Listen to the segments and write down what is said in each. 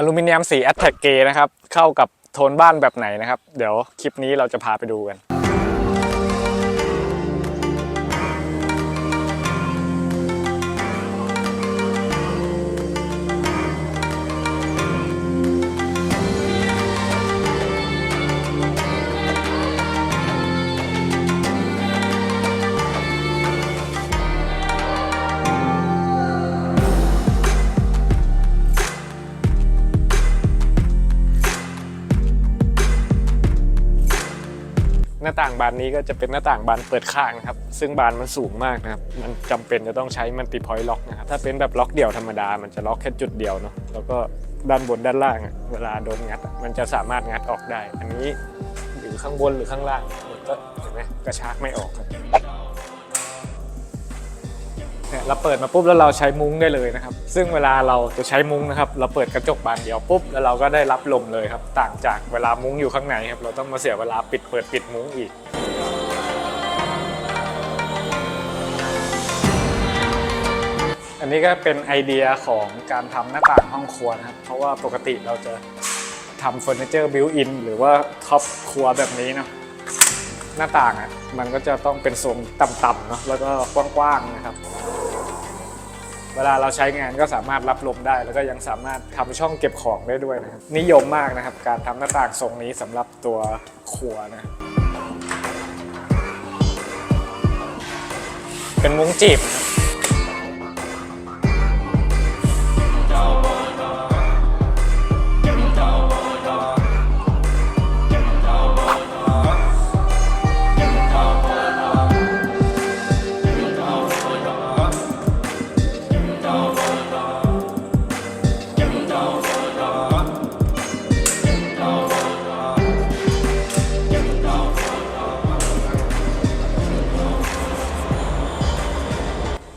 อลูมิเนียมสี a t t a c เกนะครับ เข้ากับโทนบ้านแบบไหนนะครับ เดี๋ยวคลิปนี้เราจะพาไปดูกัน หน้าต่างบานนี้ก็จะเป็นหน้าต่างบานเปิดข้างนะครับ ซึ่งบานมันสูงมากนะครับ มันจำเป็นจะต้องใช้มันติพอยล็อกนะครับ ถ้าเป็นแบบล็อกเดี่ยวธรรมดา มันจะล็อกแค่จุดเดียวเนาะ แล้วก็ด้านบนด้านล่าง เวลาโดนงัด มันจะสามารถงัดออกได้ อันนี้อยู่ข้างบนหรือข้างล่าง มันก็เห็นไหมกระชากไม่ออกครับ เราเปิดมาปุ๊บแล้วเราใช้มุ้งได้เลยนะครับ ซึ่งเวลาเราจะใช้มุ้งนะครับเราเปิดกระจกบานเดียวปุ๊บแล้วเราก็ได้รับลมเลยครับ ต่างจากเวลามุ้งอยู่ข้างในครับเราต้องมาเสียเวลาปิดเปิดปิดมุ้งอีกอันนี้ก็เป็นไอเดียของการทำหน้าต่างห้องครัวนะครับ เพราะว่าปกติเราจะทำเฟอร์นิเจอร์บิวอินหรือว่าท็อปครัวแบบนี้เนาะหน้าต่างอะมันก็จะต้องเป็นทรงต่ำๆเนาะแล้วก็กว้างๆนะครับ เวลาเราใช้งานก็สามารถรับลมได้ แล้วก็ยังสามารถทำช่องเก็บของได้ด้วยนะครับนิยมมากนะครับ การทำหน้าต่างทรงนี้สำหรับตัวครัวนะเป็นมุ้งจีบ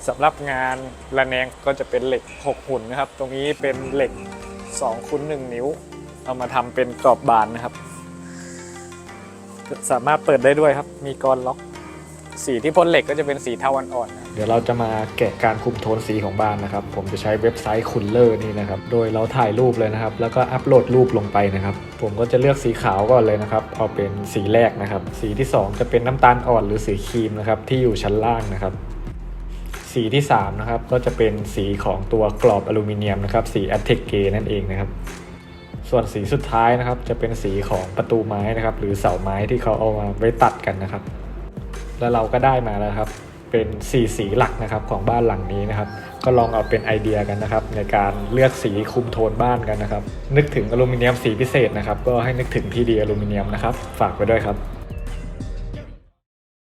สำหรับงานระแนงก็จะเป็นเหล็ก 6 หุ่นนะครับ ตรงนี้เป็นเหล็ก2คูณ1นิ้ว เอามาทำเป็นกรอบบานนะครับ สามารถเปิดได้ด้วยครับ มีกรล็อก สีที่พ่นเหล็กก็จะเป็นสีเทาอ่อนๆนะ เดี๋ยวเราจะมาแกะการคุมโทนสีของบ้านนะครับ ผมจะใช้เว็บไซต์คุลเลอร์นี่นะครับ โดยเราถ่ายรูปเลยนะครับ แล้วก็อัปโหลดรูปลงไปนะครับ ผมก็จะเลือกสีขาวก่อนเลยนะครับ เอาเป็นสีแรกนะครับ สีที่สองจะเป็นน้ำตาลอ่อนหรือสีครีมนะครับที่อยู่ชั้นล่างนะครับ สีที่ 3 นะครับ ก็จะเป็นสีของตัวกรอบอลูมิเนียมนะครับ สี a t t e c G นั่นเองนะครับ ส่วนสีสุดท้ายนะครับ จะเป็นสีของประตูไม้นะครับ หรือเสาไม้ที่เขาเอามาไว้ตัดกันนะครับ แล้วเราก็ได้มาแล้วครับ เป็นสีสีหลักนะครับของบ้านหลังนี้นะครับ ก็ลองเอาเป็นไอเดียกันนะครับ ในการเลือกสีคุมโทนบ้านกันนะครับ นึกถึงอลูมิเนียมสีพิเศษนะครับ ก็ให้นึกถึงทีดีอลูมิเนียมนะครับ ฝากไว้ด้วยครับ